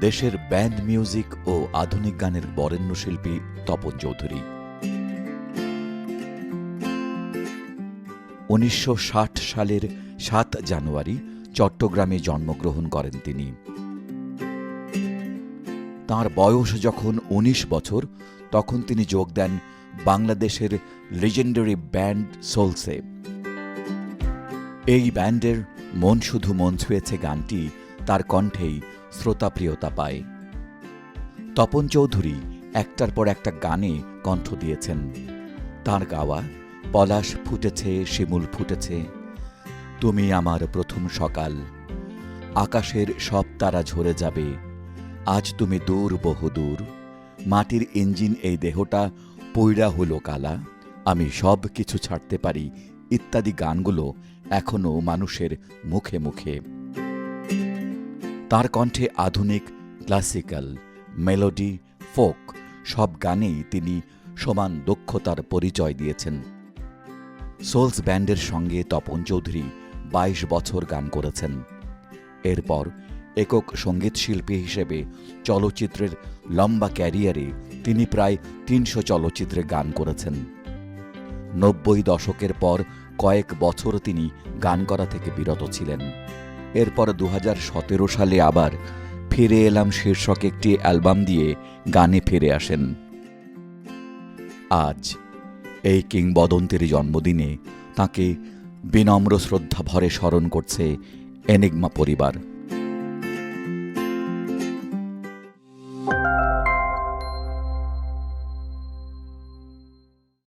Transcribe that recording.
দেশের band music ও আধুনিক গানের বরেণ্য শিল্পী তপন চৌধুরী। উনিশশো ষাট সালের সাত জানুয়ারি চট্টগ্রামে জন্মগ্রহণ করেন তিনি। তার বয়স যখন ১৯ বছর, তখন তিনি যোগ দেন বাংলাদেশের লিজেন্ডারি ব্যান্ড সোলসে এই ব্যান্ডের মন শুধু মন ছুঁয়েছে গানটি, তার কণ্ঠেই শ্রোতাপ্রিয়তা পায়। তপন চৌধুরী একটার পর একটা গানে কণ্ঠ দিয়েছেন। তার গাওয়া, পলাশ ফুটেছে, শিমুল ফুটেছে, তুমি আমার প্রথম সকাল। আকাশের সব তারা ঝরে যাবে, আজ তুমি দূর বহুদূর। মাটির ইঞ্জিন এই দেহটা পৈরা হলো কালা, আমি সব কিছু ছাড়তে পারি ইত্যাদি গানগুলো এখনও মানুষের মুখে মুখে। তার কণ্ঠে আধুনিক ক্লাসিক্যাল, মেলোডি, ফোক, সব গানেই তিনি সমান দক্ষতার পরিচয় দিয়েছেন। সোলস ব্যান্ডের সঙ্গে তপন চৌধুরী বাইশ বছর গান করেছেন। এরপর একক সংগীত শিল্পী হিসেবে চলচ্চিত্রের লম্বা ক্যারিয়ারে তিনি প্রায় তিনশো চলচ্চিত্রে গান করেছেন। নব্বই দশকের পর কয়েক বছর তিনি গান করা থেকে বিরত ছিলেন। এরপর দু হাজার সতেরো সালে আবার ফিরে এলাম শীর্ষক একটি অ্যালবাম দিয়ে গানে ফিরে আসেন। আজ এই কিংবদন্তের জন্মদিনে তাকে বিনম্র শ্রদ্ধা ভরে স্মরণ করছে এনিগমা পরিবার।